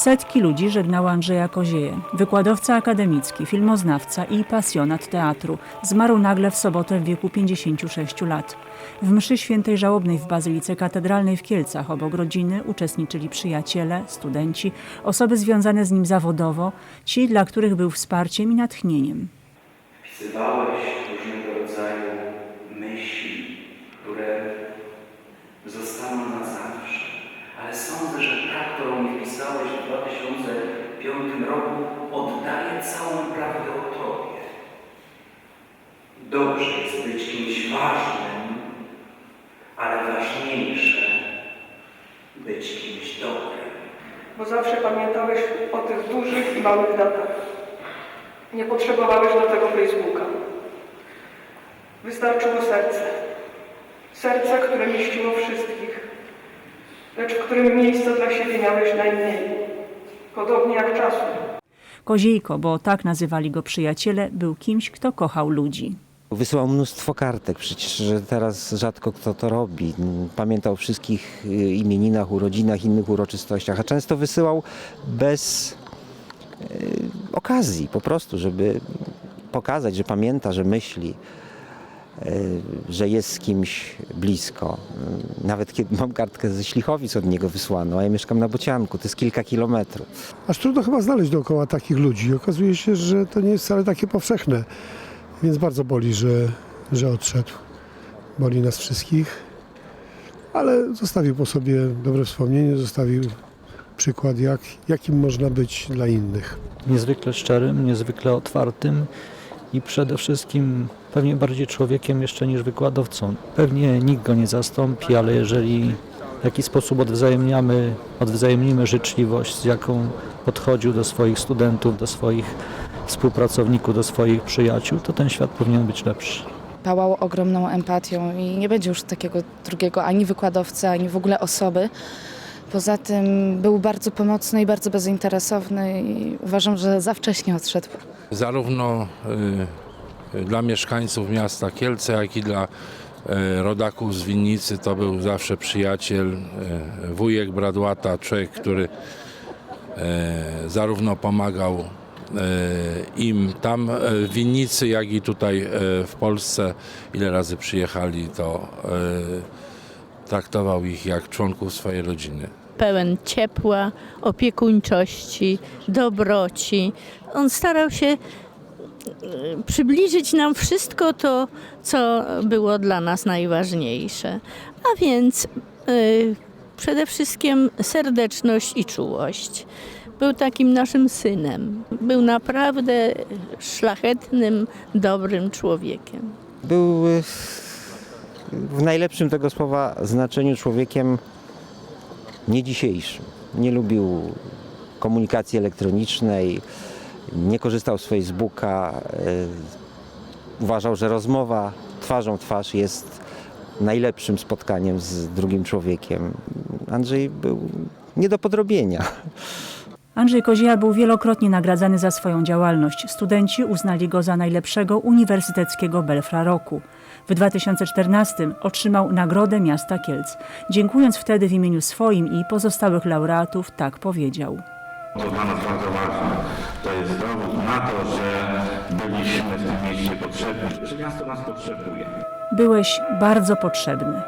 Setki ludzi żegnało Andrzeja Kozieję. Wykładowca akademicki, filmoznawca i pasjonat teatru. Zmarł nagle w sobotę w wieku 56 lat. W mszy świętej żałobnej w Bazylice Katedralnej w Kielcach obok rodziny uczestniczyli przyjaciele, studenci, osoby związane z nim zawodowo, ci, dla których był wsparciem i natchnieniem. Wpisywałeś różnego rodzaju myśli, które zostaną na zawsze. Ale sądzę, że ta, którą mi wpisałeś w 2005 roku, oddaje całą prawdę o Tobie. Dobrze jest być kimś ważnym, ale ważniejsze być kimś dobrym. bo zawsze pamiętałeś o tych dużych i małych datach. Nie potrzebowałeś do tego Facebooka. Wystarczyło serce. Serce, które mieściło wszystkich, lecz w którym miejsca dla siebie miałeś najmniej. Podobnie jak czasu. Koziejko, bo tak nazywali go przyjaciele, był kimś, kto kochał ludzi. Wysyłał mnóstwo kartek, przecież że teraz rzadko kto to robi. Pamiętał o wszystkich y, imieninach, urodzinach, innych uroczystościach, a często wysyłał bez y, okazji, po prostu, żeby pokazać, że pamięta, że myśli, że jest z kimś blisko. Y, Nawet kiedy mam kartkę ze Ślichowic od niego wysłaną, a ja mieszkam na Bocianku, to jest kilka kilometrów. Aż trudno chyba znaleźć dookoła takich ludzi. Okazuje się, że to nie jest wcale takie powszechne. Więc bardzo boli, że, że odszedł. Boli nas wszystkich. Ale zostawił po sobie dobre wspomnienie, zostawił przykład, jak, jakim można być dla innych. niezwykle szczerym, niezwykle otwartym i przede wszystkim pewnie bardziej człowiekiem jeszcze niż wykładowcą. Pewnie nikt go nie zastąpi, ale jeżeli w jakiś sposób odwzajemniamy, odwzajemnimy życzliwość, z jaką podchodził do swoich studentów, do swoich współpracowników, do swoich przyjaciół, to ten świat powinien być lepszy. Pałał ogromną empatią i nie będzie już takiego drugiego ani wykładowcy, ani w ogóle osoby. Poza tym był bardzo pomocny i bardzo bezinteresowny i uważam, że za wcześnie odszedł. zarówno y, dla mieszkańców miasta Kielce, jak i dla y, rodaków z Winnicy to był zawsze przyjaciel, y, wujek Bradłata, człowiek, który zarówno pomagał im tam w Winnicy, jak i tutaj w Polsce. Ile razy przyjechali, to traktował ich jak członków swojej rodziny. pełen ciepła, opiekuńczości, dobroci. On starał się e, przybliżyć nam wszystko to, co było dla nas najważniejsze. A więc e, przede wszystkim serdeczność i czułość. Był takim naszym synem. Był naprawdę szlachetnym, dobrym człowiekiem. Był y, w najlepszym tego słowa znaczeniu człowiekiem nie dzisiejszym. Nie lubił komunikacji elektronicznej, nie korzystał z Facebooka. y, Uważał, że rozmowa twarzą w twarz jest najlepszym spotkaniem z drugim człowiekiem. Andrzej był nie do podrobienia. Andrzej Kozieja był wielokrotnie nagradzany za swoją działalność. Studenci uznali go za najlepszego uniwersyteckiego Belfra roku. W 2014 otrzymał Nagrodę Miasta Kielc. Dziękując wtedy w imieniu swoim i pozostałych laureatów, tak powiedział. To dla nas bardzo ważne. To jest dowód na to, że byliśmy w tym mieście potrzebni, że miasto nas potrzebuje. Byłeś bardzo potrzebny.